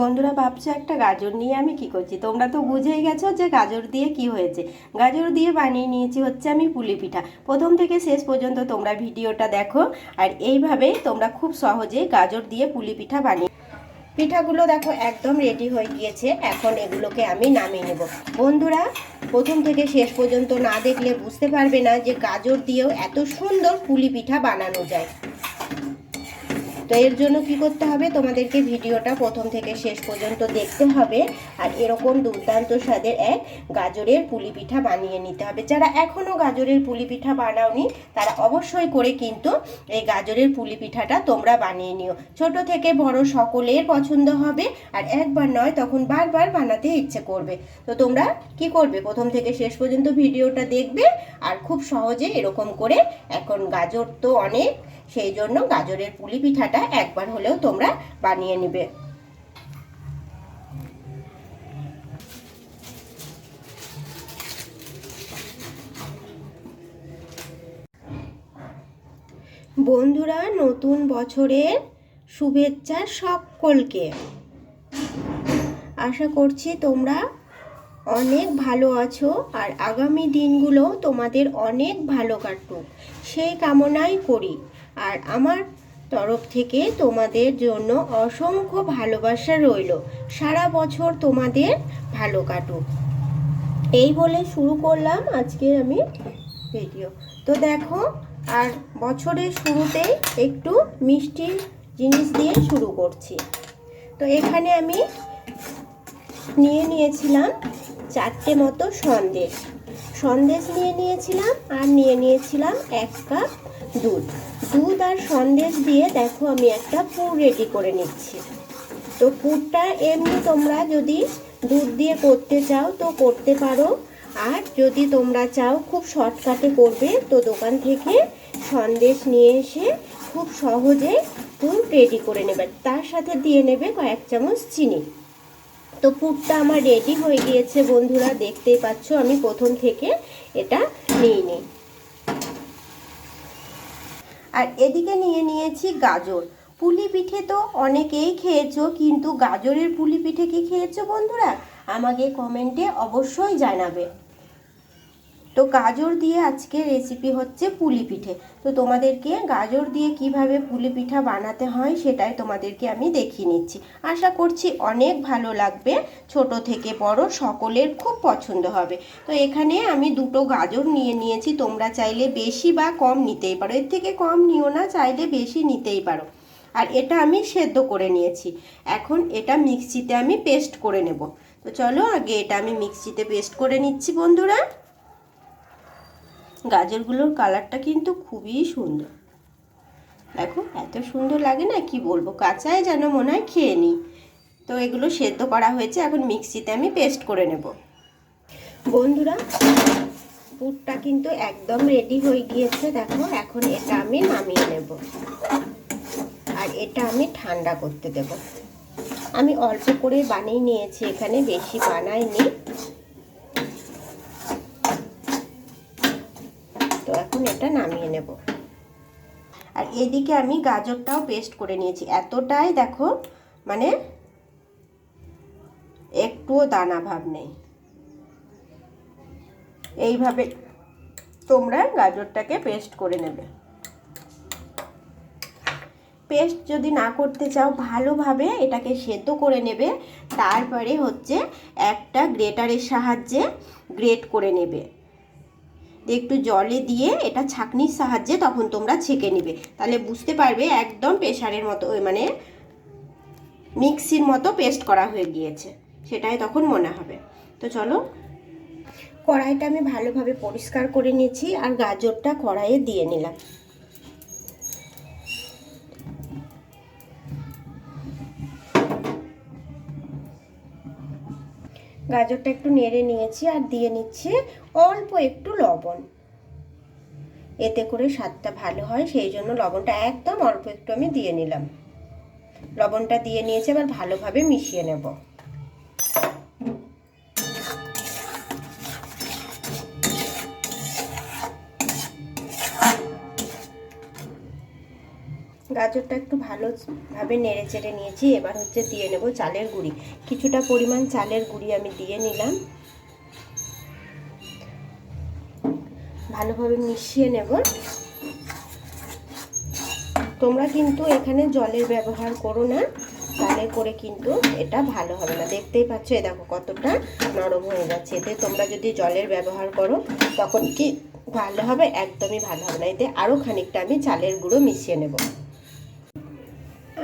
বন্ধুরা ভাবছ একটা গাজর নিয়ে আমি কি করছি? তোমরা তো বুঝেই গেছো যে গাজর দিয়ে কি হয়েছে। গাজর দিয়ে বানিয়ে নিয়েছি হচ্ছে আমি পুলি পিঠা। প্রথম থেকে শেষ পর্যন্ত তোমরা ভিডিওটা দেখো আর এইভাবেই তোমরা খুব সহজে গাজর দিয়ে পুলি পিঠা বানিয়ে পিঠাগুলো দেখো একদম রেডি হয়ে গিয়েছে। এখন এগুলোকে আমি নামিয়ে নেব। বন্ধুরা, প্রথম থেকে শেষ পর্যন্ত না দেখলে বুঝতে পারবে না যে গাজর দিয়েও এত সুন্দর পুলি পিঠা বানানো যায়। তো এর জন্য কি করতে হবে? তোমাদেরকে ভিডিওটা প্রথম থেকে শেষ পর্যন্ত দেখতে হবে। আর এরকম দুর্দান্ত স্বাদের এক গাজরের পুলি পিঠা বানিয়ে নিতে হবে। যারা এখনও গাজরের পুলি পিঠা বানাওনি, তারা অবশ্যই করে কিন্তু এই গাজরের পুলি পিঠাটা তোমরা বানিয়ে নিও। ছোট থেকে বড় সকলের পছন্দ হবে। আর একবার নয়, তখন বারবার বানাতে ইচ্ছে করবে। তো তোমরা কি করবে? প্রথম থেকে শেষ পর্যন্ত ভিডিওটা দেখবে। আর খুব সহজে এরকম করে এখন গাজর তো অনেক সেই জন্য গাজরের পুলি পিঠাটা একবার হলেও তোমরা বানিয়ে নিবে। বন্ধুরা, নতুন বছরের শুভেচ্ছা সকলকে। আশা করছি তোমরা অনেক ভালো আছো আর আগামী দিনগুলো তোমাদের অনেক ভালো কাটুক। সেই কামনাই করি। আর আমার তরফ থেকে তোমাদের জন্য অসংখ্য ভালোবাসা রইল। সারা বছর তোমাদের ভালো কাটুক। এই বলে শুরু করলাম আজকে আমি ভিডিও তো দেখো, আর বছরের শুরুতেই একটু মিষ্টি জিনিস দিয়ে শুরু করছি। তো এখানে আমি নিয়ে নিয়েছিলাম চারটে মতো সন্দেশ। সন্দেশ নিয়ে নিয়েছিলাম আর নিয়ে নিয়েছিলাম এক কাপ দুধ। দুধ আর সন্দেশ দিয়ে দেখো আমি একটা পুর রেডি করে নিচ্ছি। তো পুরটা এমনি তোমরা যদি দুধ দিয়ে করতে চাও তো করতে পারো। আর যদি তোমরা চাও খুব শর্টকাটে করবে তো দোকান থেকে সন্দেশ নিয়ে এসে খুব সহজে পুর রেডি করে নেবে। তার সাথে দিয়ে নেবে কয়েক চামচ চিনি। তো পুরটা আমার রেডি হয়ে গিয়েছে বন্ধুরা, দেখতেই পাচ্ছ আমি প্রথম থেকে এটা নিয়ে নিই আর এদিকে নিয়ে নিয়েছি গাজর। পুলি পিঠে তো অনেকেই খেয়েছো, কিন্তু গাজরের পুলি পিঠে কি খেয়েছো বন্ধুরা? আমাকে কমেন্টে অবশ্যই জানাবে। তো গাজর দিয়ে আজকে রেসিপি হচ্ছে পুলি পিঠে। তো তোমাদেরকে গাজর দিয়ে কীভাবে পুলি পিঠা বানাতে হয় সেটাই তোমাদেরকে আমি দেখিয়ে নিচ্ছি। আশা করছি অনেক ভালো লাগবে, ছোট থেকে বড় সকলের খুব পছন্দ হবে। তো এখানে আমি দুটো গাজর নিয়ে নিয়েছি, তোমরা চাইলে বেশি বা কম নিতেই পারো। এর থেকে কম নিও না, চাইলে বেশি নিতেই পারো। আর এটা আমি সেদ্ধ করে নিয়েছি। এখন এটা মিক্সিতে আমি পেস্ট করে নেব। তো চলো আগে এটা আমি মিক্সিতে পেস্ট করে নিচ্ছি বন্ধুরা। গাজরগুলোর কালারটা কিন্তু খুবই সুন্দর। দেখো, এত সুন্দর লাগে না? কি বলব? কাঁচায় যেন মনে হয় খেয়ে নিই। তো এগুলো সেদ্ধ করা হয়েছে, এখন মিক্সিতে আমি পেস্ট করে নেব। বন্ধুরা, পুরটা কিন্তু একদম রেডি হয়ে গিয়েছে। দেখো, এখন এটা আমি নামিয়ে নেব। আর এটা আমি ঠান্ডা করতে দেব। আমি অল্প করে বানিয়ে নিয়েছি, এখানে বেশি বানাইনি তো এখন এটা নামিয়ে নেব। আর এদিকে আমি গাজরটাও পেস্ট করে নিয়েছি। এতটাই দেখো মানে একটুও দানা ভাব নেই। এইভাবে তোমরা গাজরটাকে পেস্ট করে নেবে। পেস্ট যদি না করতে চাও, ভালোভাবে এটাকে সেদ্ধ করে নেবে। তারপরে হচ্ছে একটা গ্রেটারের সাহায্যে গ্রেট করে নেবে। একটু জলে দিয়ে এটা ছাঁকনির সাহায্যে তখন তোমরা ছেঁকে নিবে। তাহলে বুঝতে পারবে একদম প্রেশারের মতো মানে মিক্সির মতো পেস্ট করা হয়ে গিয়েছে। সেটাই তখন মনে হবে। তো চলো। কড়াইটা আমি ভালোভাবে পরিষ্কার করে নিয়েছি আর গাজরটা কড়াইয়ে দিয়ে নিলাম। গাজরটা একটু নেড়ে নিয়েছি আর দিয়ে নিচ্ছি অল্প একটু লবণ। এতে করে স্বাদটা ভালো হয়, সেই জন্য লবণটা একদম অল্প একটু আমি দিয়ে নিলাম। লবণটা দিয়ে নিয়েছি, এবার ভালোভাবে মিশিয়ে নেব। গাজরটা একটু ভালোভাবে নেড়ে চেড়ে নিয়েছি, এবার হচ্ছে দিয়ে নেব চালের গুঁড়ি। কিছুটা পরিমাণ চালের গুঁড়ি আমি দিয়ে নিলাম। ভালোভাবে মিশিয়ে নেব। তোমরা কিন্তু এখানে জলের ব্যবহার করো না, তাহলে করে কিন্তু এটা ভালো হবে না। দেখতেই পাচ্ছ, এ দেখো কতটা নরম হয়ে যাচ্ছে এতে তোমরা যদি জলের ব্যবহার করো, তখন কি ভালো হবে? একদমই ভালো হবে না। এতে আরও খানিকটা আমি চালের গুঁড়ো মিশিয়ে নেব।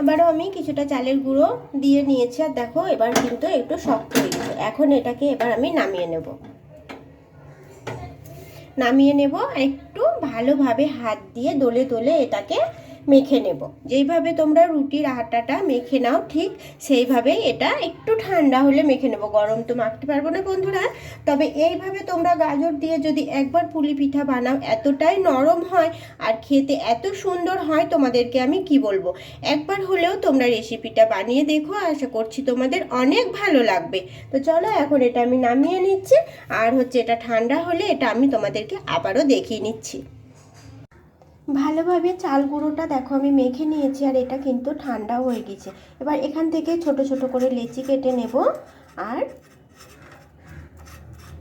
আবারও আমি কিছুটা চালের গুঁড়ো দিয়ে নিয়েছি, আর দেখো এবার কিন্তু একটু শক্ত হয়ে গেছে। এখন এটাকে এবার আমি নামিয়ে নেব। নামিয়ে নেব আর একটু ভালোভাবে হাত দিয়ে দোলে দোলে এটাকে মেখে নেব। যেইভাবে তোমরা রুটির আটাটা মেখে নাও, ঠিক সেইভাবেই এটা একটু ঠান্ডা হলে মেখে নেব। গরম তো মাখতে পারব না বন্ধুরা। তবে এইভাবে তোমরা গাজর দিয়ে যদি একবার পুলি পিঠা বানাও, এতটাই নরম হয় আর খেতে এত সুন্দর হয়, তোমাদেরকে আমি কি বলব? একবার হলেও তোমরা রেসিপিটা বানিয়ে দেখো, আশা করছি তোমাদের অনেক ভালো লাগবে। তো চলো এখন এটা আমি নামিয়ে নিচ্ছি, আর হচ্ছে এটা ঠান্ডা হলে এটা আমি তোমাদেরকে আবারও দেখিয়ে নিচ্ছি। ভালোভাবে চাল গুঁড়োটা দেখো, আমি মেখে নিয়েছি আর এটা কিন্তু ঠান্ডাও হয়ে গেছে। এবার এখান থেকে ছোট ছোট করে লেচি কেটে নেব আর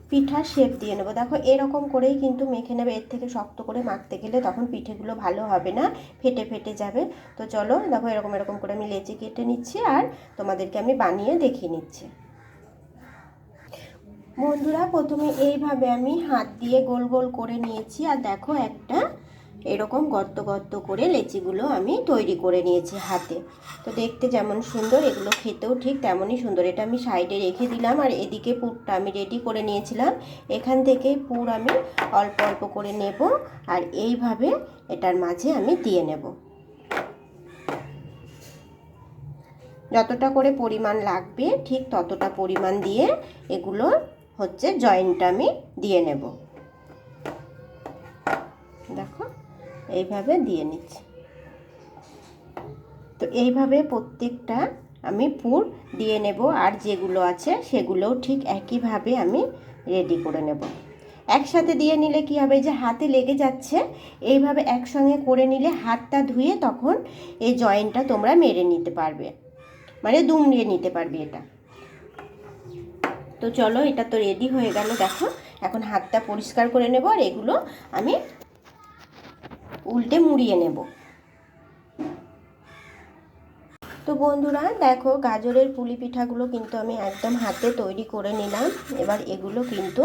পিঠার শেপ দিয়ে নেব। দেখো, এরকম করেই কিন্তু মেখে নেবে। এর থেকে শক্ত করে মাখতে গেলে তখন পিঠেগুলো ভালো হবে না, ফেটে ফেটে যাবে। তো চলো, দেখো, এরকম এরকম করে আমি লেচি কেটে নিচ্ছি আর তোমাদেরকে আমি বানিয়ে দেখিয়ে নিচ্ছি। বন্ধুরা, প্রথমে এইভাবে আমি হাত দিয়ে গোল গোল করে নিয়েছি। আর দেখো, একটা এরকম গর্ত গর্ত করে লেচিগুলো আমি তৈরি করে নিয়েছি হাতে। তো দেখতে যেমন সুন্দর, এগুলো খেতেও ঠিক তেমনই সুন্দর। এটা আমি সাইডে রেখে দিলাম আর এদিকে পুরটা আমি রেডি করে নিয়েছিলাম। এখান থেকে পুর আমি অল্প অল্প করে নেব আর এইভাবে এটার মাঝে আমি দিয়ে নেব। যতটা করে পরিমাণ লাগবে ঠিক ততটা পরিমাণ দিয়ে এগুলো হচ্ছে জয়েন্টটা আমি দিয়ে নেব। দেখো। এইভাবে দিয়ে নিচ্ছি। তো এইভাবে প্রত্যেকটা আমি পুর দিয়ে নেব আর যেগুলো আছে সেগুলোও ঠিক একইভাবে আমি রেডি করে নেব। একসাথে দিয়ে নিলে কি হবে? যে হাতে লেগে যাচ্ছে, এইভাবে একসঙ্গে করে নিলে হাতটা ধুয়ে তখন এই জয়েন্টটা তোমরা মেরে নিতে পারবে। মানে দুমড়িয়ে নিতে পারবে এটা। তো চলো, এটা তো রেডি হয়ে গেল, দেখো। এখন হাতটা পরিষ্কার করে নেব আর এগুলো আমি উল্টে মুড়িয়ে নেব। তো বন্ধুরা, দেখো গাজরের পুলি পিঠাগুলো কিন্তু আমি একদম হাতে তৈরি করে নিলাম। এবার এগুলো কিন্তু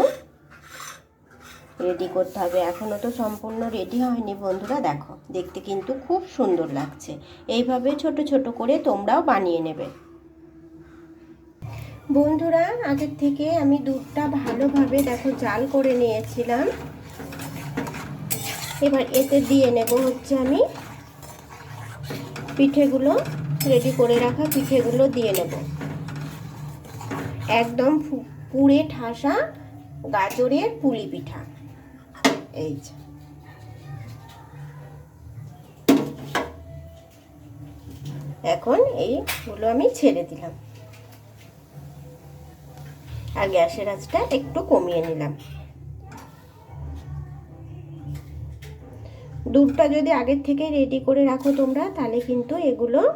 রেডি করতে হবে। এখনও তো সম্পূর্ণ রেডি হয়নি বন্ধুরা, দেখো। দেখতে কিন্তু খুব সুন্দর লাগছে। এইভাবে ছোট ছোট করে তোমরাও বানিয়ে নেবে। বন্ধুরা, আগের থেকে আমি দুধটা ভালোভাবে, দেখো, জাল করে নিয়েছিলাম। এবার এতে দিয়ে নেব হচ্ছে আমি পিঠেগুলো রেডি করে রাখা পিঠেগুলো দিয়ে নেব। একদম পুড়ে ঠাসা গাজরের পুলি পিঠা। এই যে। এখন এইগুলো আমি ছেড়ে দিলাম। আর গ্যাসের আঁচটা একটু কমিয়ে নিলাম। দুধটা যদি আগের থেকে রেডি করে রাখো তোমরা, তাহলে কিন্তু এগুলো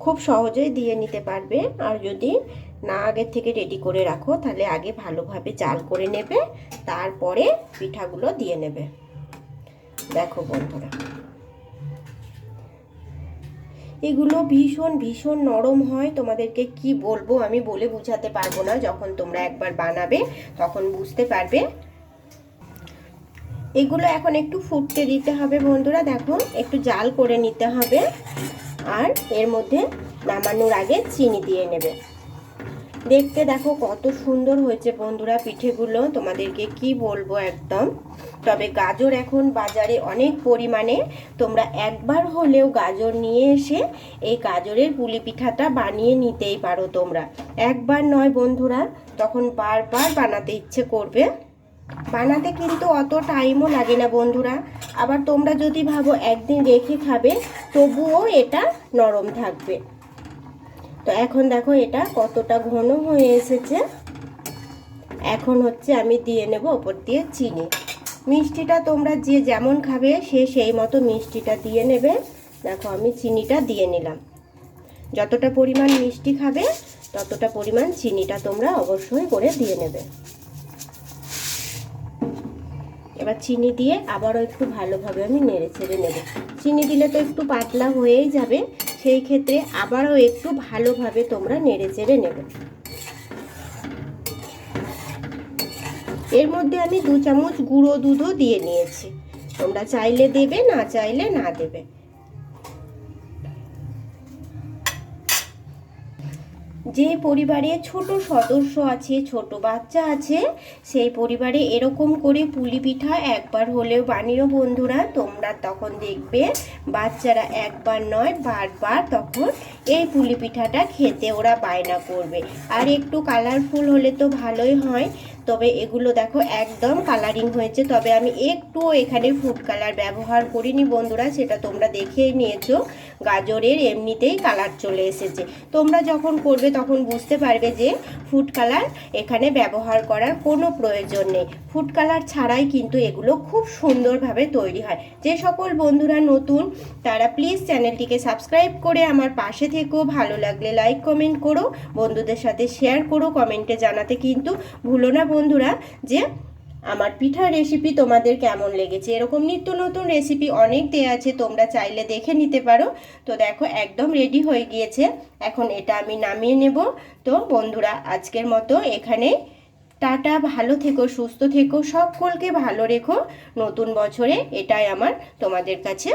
খুব সহজেই দিয়ে নিতে পারবে। আর যদি না আগের থেকে রেডি করে রাখো, তাহলে আগে ভালোভাবে জাল করে নেবে, তারপরে পিঠাগুলো দিয়ে নেবে। দেখো বন্ধুরা। এগুলো ভীষণ ভীষণ নরম হয়। তোমাদেরকে কি বলব আমি বলে বুঝাতে পারব না। যখন তোমরা একবার বানাবে, তখন বুঝতে পারবে। এগুলো এখন একটু ফুটতে দিতে হবে বন্ধুরা, দেখো, একটু জাল করে নিতে হবে। আর এর মধ্যে নামানোর আগে চিনি দিয়ে নেবে। দেখতে দেখো কত সুন্দর হয়েছে বন্ধুরা পিঠেগুলো, তোমাদেরকে কি বলব একদম। তবে গাজর এখন বাজারে অনেক পরিমাণে, তোমরা একবার হলেও গাজর নিয়ে এসে এই গাজরের পুলি পিঠাটা বানিয়ে নিতেই পারো তোমরা। একবার নয় বন্ধুরা, তখন বারবার বানাতে ইচ্ছে করবে। বানাতে কিন্তু অত টাইমও লাগে না বন্ধুরা। আবার তোমরা যদি ভাবো একদিন রেখে খাবে, তবুও এটা নরম থাকবে। তো এখন দেখো এটা কতটা ঘন হয়ে এসেছে। এখন হচ্ছে আমি দিয়ে নেব ওপর দিয়ে চিনি। মিষ্টিটা তোমরা যে যেমন খাবে, সে সেই মতো মিষ্টিটা দিয়ে নেবে। দেখো আমি চিনিটা দিয়ে নিলাম। যতটা পরিমাণ মিষ্টি খাবে, ততটা পরিমাণ চিনিটা তোমরা অবশ্যই করে দিয়ে নেবে। এবার চিনি দিয়ে আবারও একটু ভালোভাবে আমি নেড়ে ছেড়ে নেব। চিনি দিলে তো একটু পাতলা হয়েই যাবে, সেই ক্ষেত্রে আবারও একটু ভালোভাবে তোমরা নেড়ে চেড়ে নেবে। এর মধ্যে আমি দু চামচ গুঁড়ো দুধও দিয়ে নিয়েছি। তোমরা চাইলে দেবে, না চাইলে না দেবে। যে পরিবারে ছোট সদস্য আছে, ছোট বাচ্চা আছে, সেই পরিবারে এরকম করে পুলি পিঠা একবার হলেও বানিও বন্ধুরা, তোমরা তখন দেখবে বাচ্চারা একবার নয়, বারবার তখন এই পুলি পিঠাটা খেতে ওরা বায়না করবে। আর একটু কালারফুল হলে তো ভালোই হয়। তবে এগুলো দেখো একদম কালারিং হয়েছে। তবে আমি একটু এখানে ফুড কালার ব্যবহার করিনি বন্ধুরা, সেটা তোমরা দেখেই নিয়েছো। গাজরের এমনিতেই কালার চলে এসেছে। তোমরা যখন করবে তখন বুঝতে পারবে যে ফুড কালার এখানে ব্যবহার করার কোনো প্রয়োজন নেই। ফুড কালার ছাড়াই কিন্তু এগুলো খুব সুন্দরভাবে তৈরি হয়। যে সকল বন্ধুরা নতুন, তারা প্লিজ চ্যানেলটিকে সাবস্ক্রাইব করে আমার পাশে থেকেও ভালো লাগলে লাইক কমেন্ট করো। বন্ধুদের সাথে শেয়ার করো। কমেন্টে জানাতে কিন্তু ভুলো না বন্ধুরা, যে আমার পিঠার রেসিপি তোমাদের কেমন লেগেছে? এরকম নিত্য নতুন রেসিপি অনেক দেওয়া আছে, তোমরা চাইলে দেখে নিতে পারো। তো দেখো, একদম রেডি হয়ে গিয়েছে। এখন এটা আমি নামিয়ে নেব। তো বন্ধুরা, আজকের মতো এখানে। টাটা, ভালো থেকো, সুস্থ থেকো, সকলকে ভালো রেখো। নতুন বছরে এটাই আমার তোমাদের কাছে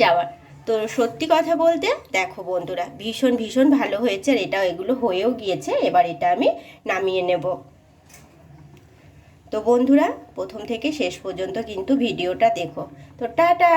যাওয়ার তো সত্যি কথা বলতে, দেখো বন্ধুরা, ভীষণ ভীষণ ভালো হয়েছে আর এটা এগুলো হয়েও গিয়েছে। এবার এটা আমি নামিয়ে নেব। তো বন্ধুরা প্রথম থেকে শেষ পর্যন্ত কিন্তু ভিডিওটা দেখো। তো টাটা!